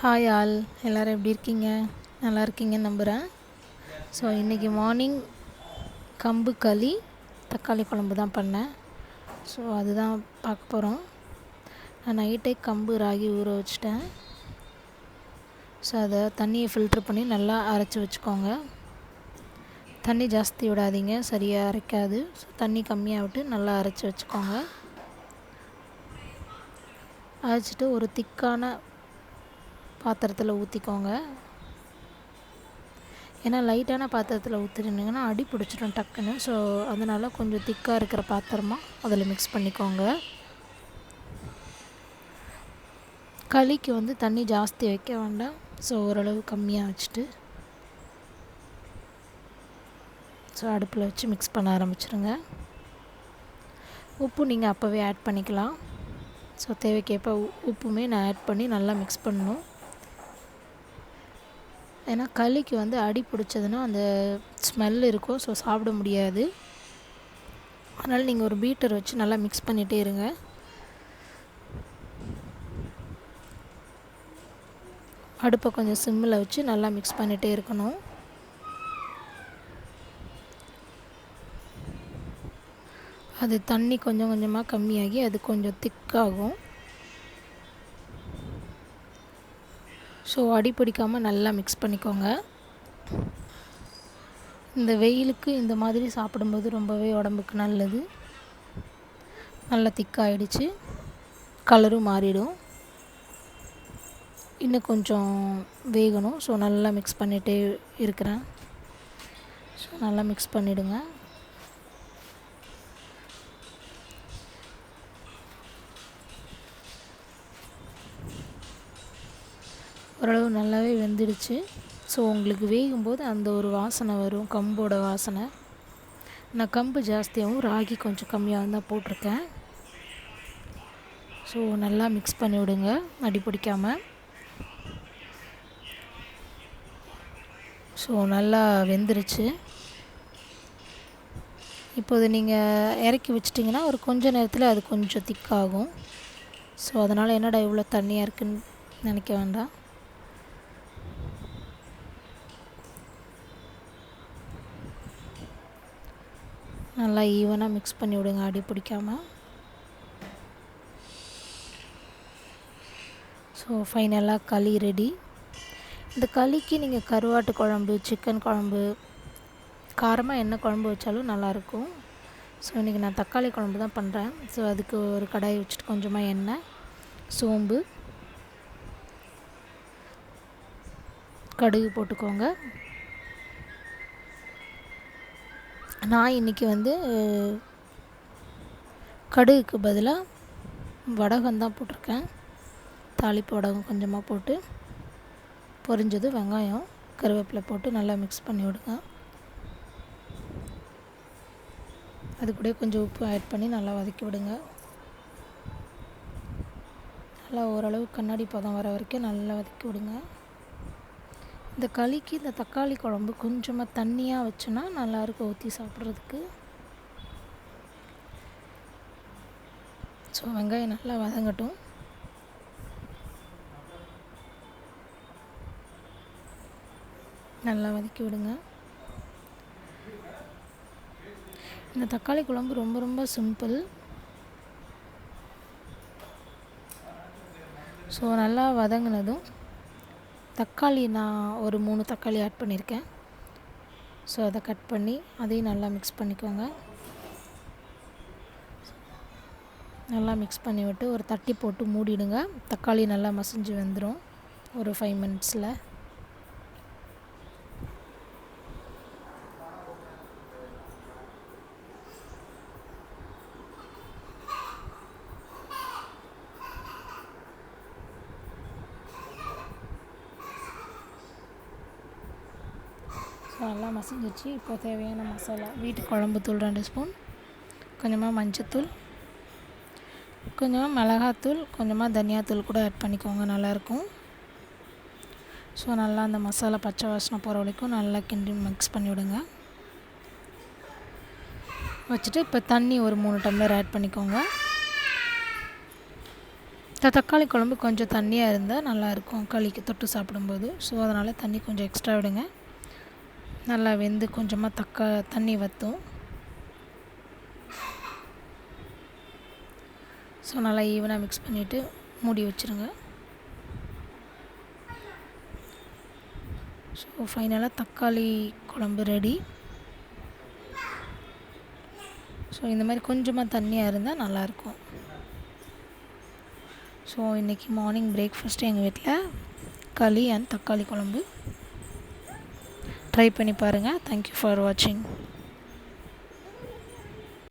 Hi all எல்லோரும் எப்படி இருக்கீங்க? நல்லா இருக்கீங்கன்னு நம்புகிறேன் ஸோ இன்றைக்கி மார்னிங் கம்பு களி தக்காளி குழம்பு தான் பண்ணேன். ஸோ அதுதான் பார்க்க போகிறோம் நான் நைட்டே கம்பு ராகி ஊற வச்சிட்டேன். ஸோ அதை தண்ணியை ஃபில்ட்ரு பண்ணி நல்லா அரைச்சி வச்சுக்கோங்க. தண்ணி ஜாஸ்தி விடாதீங்க. சரியாக அரைக்காது. ஸோ தண்ணி கம்மியாக விட்டு நல்லா அரைச்சி வச்சுக்கோங்க. அரைச்சிட்டு ஒரு திக்கான பாத்திரத்தில் ஊற்றிக்கோங்க ஏன்னா லைட்டான பாத்திரத்தில் ஊற்றிருந்தீங்கன்னா அடி பிடிச்சிடும் டக்குன்னு. ஸோ அதனால் கொஞ்சம் திக்காக இருக்கிற பாத்திரமாக அதில் மிக்ஸ் பண்ணிக்கோங்க. களிக்கு வந்து தண்ணி ஜாஸ்தி வைக்க வேண்டாம். ஸோ ஓரளவு கம்மியாக வச்சுட்டு. ஸோ அடுப்பில் வச்சு மிக்ஸ் பண்ண ஆரம்பிச்சிருங்க. உப்பு நீங்கள் அப்போவே ஆட் பண்ணிக்கலாம். ஸோ தேவைக்கேற்ப உப்புமே நான் ஆட் பண்ணி நல்லா மிக்ஸ் பண்ணணும். ஏன்னா களிக்கு வந்து அடி பிடிச்சதுன்னா அந்த ஸ்மெல் இருக்கும். ஸோ சாப்பிட முடியாது. அதனால் நீங்கள் ஒரு பீட்டர் வச்சு நல்லா மிக்ஸ் பண்ணிகிட்டே இருங்க. அடுப்பை கொஞ்சம் சிம்மில் வச்சு நல்லா மிக்ஸ் பண்ணிகிட்டே இருக்கணும். அது தண்ணி கொஞ்சம் கொஞ்சமாக கம்மியாகி அது கொஞ்சம் திக்காகும் ஸோ அடி பிடிக்காமல் நல்லா மிக்ஸ் பண்ணிக்கோங்க. இந்த வெயிலுக்கு இந்த மாதிரி சாப்பிடும்போது ரொம்பவே உடம்புக்கு நல்லது. நல்லா திக்காகிடுச்சு கலரும் மாறிடும். இன்னும் கொஞ்சம் வேகணும். ஸோ நல்லா மிக்ஸ் பண்ணிகிட்டே இருக்கிறேன். ஸோ நல்லா மிக்ஸ் பண்ணிவிடுங்க ஓரளவு நல்லாவே வெந்துடுச்சு. ஸோ உங்களுக்கு வேகும்போது அந்த ஒரு வாசனை வரும் கம்போட வாசனை. நான் கம்பு ஜாஸ்தியாகவும் ராகி கொஞ்சம் கம்மியாக தான் போட்டிருக்கேன். ஸோ நல்லா மிக்ஸ் பண்ணி விடுங்க அடி பிடிக்காமல் ஸோ நல்லா வெந்துருச்சு. இப்போது நீங்கள் இறக்கி வச்சிட்டிங்கன்னா ஒரு கொஞ்ச நேரத்தில் அது கொஞ்சம் திக்காகும் ஸோ அதனால் என்னடா இவ்வளோ தண்ணியாக இருக்குன்னு நினைக்க வேண்டாம். நல்லா ஈவனாக மிக்ஸ் பண்ணி விடுங்க அடி பிடிக்காமல் ஸோ ஃபைனலாக களி ரெடி இந்த களிக்கு நீங்கள் கருவாட்டு குழம்பு சிக்கன் குழம்பு காரமாக என்ன குழம்பு வச்சாலும் நல்லாயிருக்கும் ஸோ இன்றைக்கி நான் தக்காளி குழம்பு தான் பண்ணுறேன் ஸோ அதுக்கு ஒரு கடாய் வச்சுட்டு கொஞ்சமாக எண்ணெய் சோம்பு கடுகு போட்டுக்கோங்க. நான் இன்றைக்கி வந்து கடுகுக்கு பதிலாக வடகம் தான் போட்டிருக்கேன். தாளிப்பு வடகம் கொஞ்சமாக போட்டு பொரிஞ்சது வெங்காயம் கருவேப்பிலை போட்டு நல்லா மிக்ஸ் பண்ணி விடுங்க. அது கூட கொஞ்சம் உப்பு ஆட் பண்ணி நல்லா வதக்கி விடுங்க. நல்லா ஓரளவு கண்ணாடி பதம் வர வரைக்கும் நல்லா வதக்கி விடுங்க. இந்த களிக்கு இந்த தக்காளி குழம்பு கொஞ்சமாக தண்ணியாக வச்சோன்னா நல்லாயிருக்கும் ஊற்றி சாப்பிட்றதுக்கு. ஸோ வெங்காயம் நல்லா வதங்கட்டும். நல்லா வதக்கி விடுங்க. இந்த தக்காளி குழம்பு ரொம்ப ரொம்ப சிம்பிள். ஸோ நல்லா வதங்கினதும் தக்காளி நான் ஒரு மூணு தக்காளி ஆட் பண்ணியிருக்கேன். ஸோ அதை கட் பண்ணி அதையும் நல்லா மிக்ஸ் பண்ணிக்கோங்க. நல்லா மிக்ஸ் பண்ணி விட்டு ஒரு தட்டி போட்டு மூடிடுங்க. தக்காளி நல்லா மசிஞ்சு வந்துடும் ஒரு ஃபைவ் மினிட்ஸில் நல்லா மசிஞ்சிச்சு இப்போ தேவையான மசாலா வீட்டு குழம்பு தூள் ரெண்டு ஸ்பூன் கொஞ்சமாக மஞ்சத்தூள் கொஞ்சமாக மிளகாத்தூள் கொஞ்சமாக தனியாத்தூள் கூட ஆட் பண்ணிக்கோங்க நல்லாயிருக்கும். ஸோ நல்லா அந்த மசாலா பச்சை வாசனை போகிற வரைக்கும் நல்லா கிண்டி மிக்ஸ் பண்ணிவிடுங்க வச்சுட்டு இப்போ தண்ணி ஒரு மூணு டம்ளர் ஆட் பண்ணிக்கோங்க. இந்த தக்காளி குழம்பு கொஞ்சம் தண்ணியாக இருந்தால் நல்லாயிருக்கும் களிக்கு தொட்டு சாப்பிடும்போது. ஸோ அதனால் தண்ணி கொஞ்சம் எக்ஸ்ட்ரா விடுங்க. நல்லா வெந்து கொஞ்சமாக தக்க தண்ணி வற்றும் ஸோ நல்லா ஈவனாக மிக்ஸ் பண்ணிவிட்டு மூடி வச்சுருங்க. ஸோ ஃபைனலாக தக்காளி குழம்பு ரெடி ஸோ இந்த மாதிரி கொஞ்சமாக தண்ணியாக இருந்தால் நல்லாயிருக்கும் ஸோ இன்றைக்கி மார்னிங் பிரேக்ஃபாஸ்ட்டு எங்கள் வீட்டில் களி அண்ட் தக்காளி குழம்பு. ட்ரை பண்ணி பாருங்கள் தேங்க்யூ ஃபார் வாட்சிங்